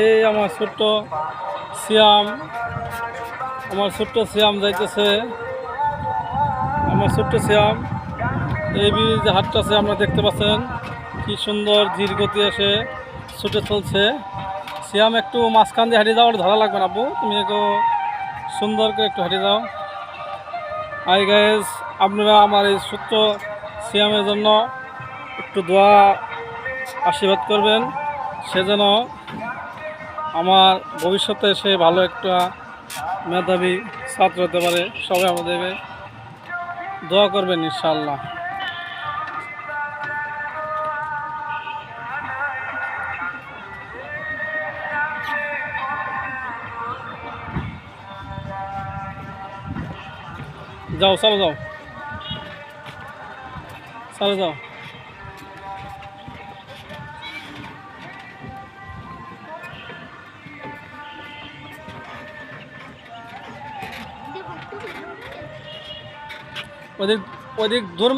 এই আমার ছোট্ট সিয়াম আমার ছোট্ট সিয়াম যাইতেছে। আমার ছোট্ট সিয়াম এই বীজ যে হাটটা আছে আমরা দেখতে পাচ্ছেন, কি সুন্দর ধীর গতি এসে ছুটে চলছে। সিয়াম একটু মাঝখান দিয়ে হাঁটিয়ে যাওয়ার ধরা লাগবে না আব্বু তুমি একটু সুন্দর করে একটু হাঁটিয়ে যাও। আই গাইজ আপনারা আমার এই ছোট্ট সিয়ামের জন্য একটু দোয়া, আশীর্বাদ করবেন। সে যেন আমার ভবিষ্যতে সে ভালো একটা মেধাবী ছাত্র হতে পারে। সবাই আমাদেরকে দোয়া করবেন ইনশাল্লাহ যাও, চলো যাও। চলো যাও। ওদিক ওদিক দূর